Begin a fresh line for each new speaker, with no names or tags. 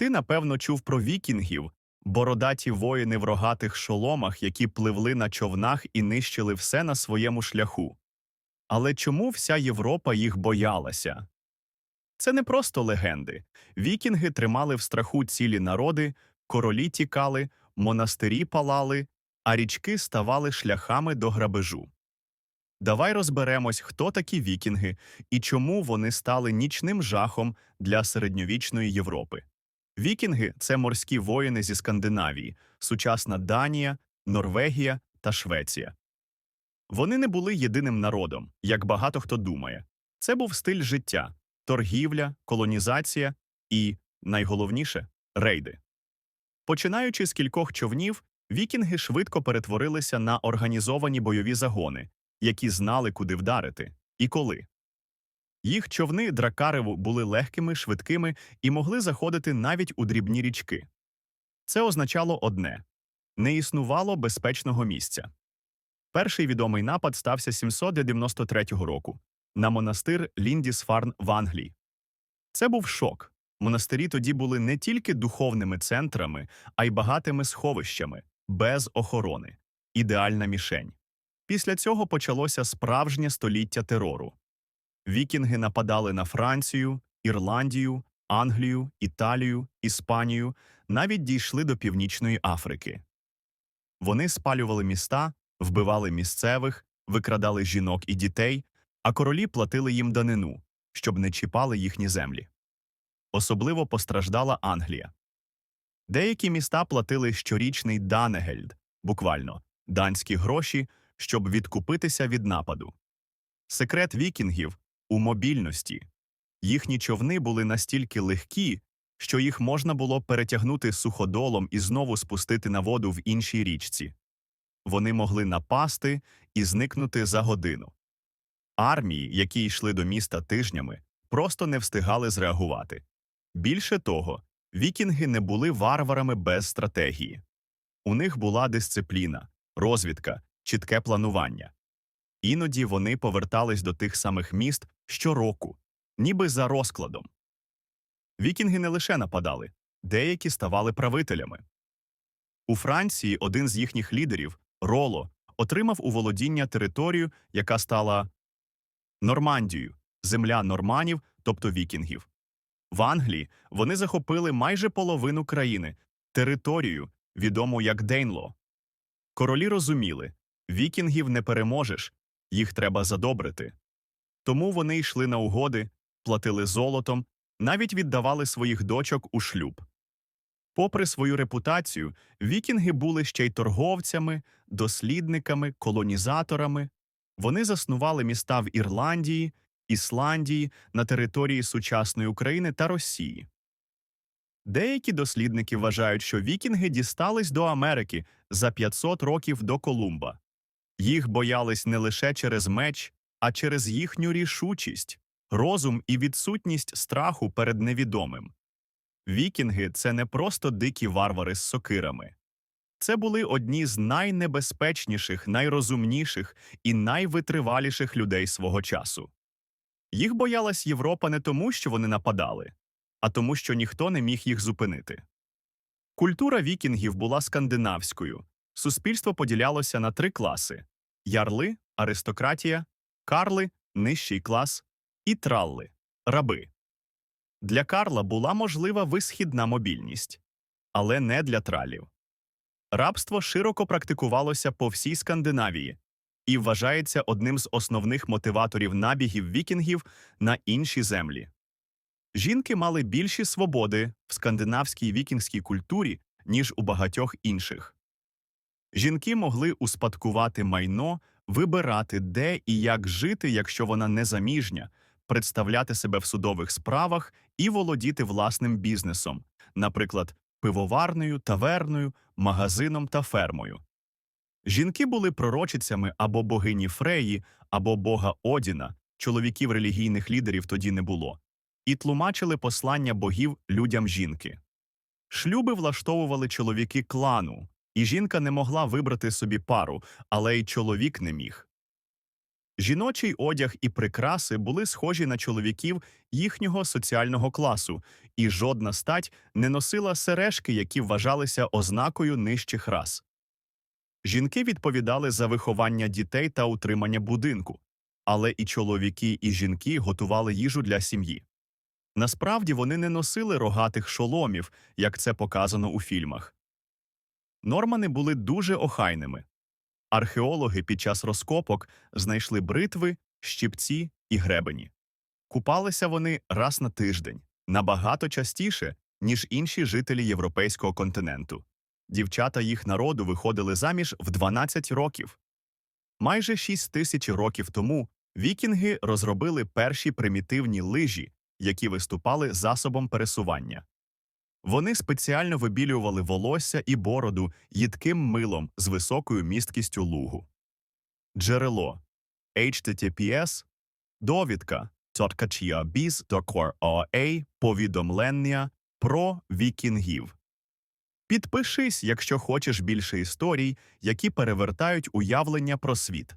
Ти, напевно, чув про вікінгів, бородаті воїни в рогатих шоломах, які пливли на човнах і нищили все на своєму шляху. Але чому вся Європа їх боялася? Це не просто легенди. Вікінги тримали в страху цілі народи, королі тікали, монастирі палали, а річки ставали шляхами до грабежу. Давай розберемось, хто такі вікінги і чому вони стали нічним жахом для середньовічної Європи. Вікінги це морські воїни зі Скандинавії, сучасна Данія, Норвегія та Швеція. Вони не були єдиним народом, як багато хто думає. Це був стиль життя, торгівля, колонізація і, найголовніше, рейди. Починаючи з кількох човнів, вікінги швидко перетворилися на організовані бойові загони, які знали, куди вдарити і коли. Їх човни дракареву були легкими, швидкими і могли заходити навіть у дрібні річки. Це означало одне не існувало безпечного місця. Перший відомий напад стався 793 року на монастир Ліндісфарн в Англії. Це був шок. Монастирі тоді були не тільки духовними центрами, а й багатими сховищами, без охорони, ідеальна мішень. Після цього почалося справжнє століття терору. Вікінги нападали на Францію, Ірландію, Англію, Італію, Іспанію, навіть дійшли до Північної Африки. Вони спалювали міста, вбивали місцевих, викрадали жінок і дітей, а королі платили їм данину, щоб не чіпали їхні землі. Особливо постраждала Англія. Деякі міста платили щорічний Данегельд, буквально данські гроші, щоб відкупитися від нападу. Секрет вікінгів у мобільності. Їхні човни були настільки легкі, що їх можна було перетягнути суходолом і знову спустити на воду в іншій річці. Вони могли напасти і зникнути за годину. Армії, які йшли до міста тижнями, просто не встигали зреагувати. Більше того, вікінги не були варварами без стратегії. У них була дисципліна, розвідка, чітке планування. Іноді вони повертались до тих самих міст щороку, ніби за розкладом. Вікінги не лише нападали, деякі ставали правителями. У Франції один з їхніх лідерів, Роло, отримав у володіння територію, яка стала Нормандією, земля норманів, тобто вікінгів. В Англії вони захопили майже половину країни, територію, відому як Дейнло. Королі розуміли вікінгів не переможеш, їх треба задобрити. Тому вони йшли на угоди, платили золотом, навіть віддавали своїх дочок у шлюб. Попри свою репутацію, вікінги були ще й торговцями, дослідниками, колонізаторами. Вони заснували міста в Ірландії, Ісландії, на території сучасної України та Росії. Деякі дослідники вважають, що вікінги дістались до Америки за 500 років до Колумба. Їх боялись не лише через меч, а через їхню рішучість, розум і відсутність страху перед невідомим. Вікінги це не просто дикі варвари з сокирами. Це були одні з найнебезпечніших, найрозумніших і найвитриваліших людей свого часу. Їх боялась Європа не тому, що вони нападали, а тому, що ніхто не міг їх зупинити. Культура вікінгів була скандинавською. Суспільство поділялося на три класи ярли, аристократія, карли, нижчий клас і тралли раби. Для Карла була можлива висхідна мобільність, але не для тралів. Рабство широко практикувалося по всій Скандинавії і вважається одним з основних мотиваторів набігів вікінгів на інші землі. Жінки мали більші свободи в скандинавській вікінгській культурі, ніж у багатьох інших. Жінки могли успадкувати майно, вибирати, де і як жити, якщо вона незаміжня, представляти себе в судових справах і володіти власним бізнесом, наприклад, пивоварною, таверною, магазином та фермою. Жінки були пророчицями або богині Фреї, або бога Одіна, чоловіків релігійних лідерів тоді не було, і тлумачили послання богів людям жінки. Шлюби влаштовували чоловіки клану, і жінка не могла вибрати собі пару, але й чоловік не міг. Жіночий одяг і прикраси були схожі на чоловіків їхнього соціального класу, і жодна стать не носила сережки, які вважалися ознакою нижчих рас. Жінки відповідали за виховання дітей та утримання будинку, але і чоловіки, і жінки готували їжу для сім'ї. Насправді вони не носили рогатих шоломів, як це показано у фільмах. Нормани були дуже охайними. Археологи під час розкопок знайшли бритви, щипці і гребені. Купалися вони раз на тиждень, набагато частіше, ніж інші жителі європейського континенту. Дівчата їх народу виходили заміж в 12 років. Майже 6 тисяч років тому вікінги розробили перші примітивні лижі, які виступали засобом пересування. Вони спеціально вибілювали волосся і бороду їдким милом з високою місткістю лугу. Джерело HTTPS Довідка ОА Повідомлення про вікінгів. Підпишись, якщо хочеш більше історій, які перевертають уявлення про світ.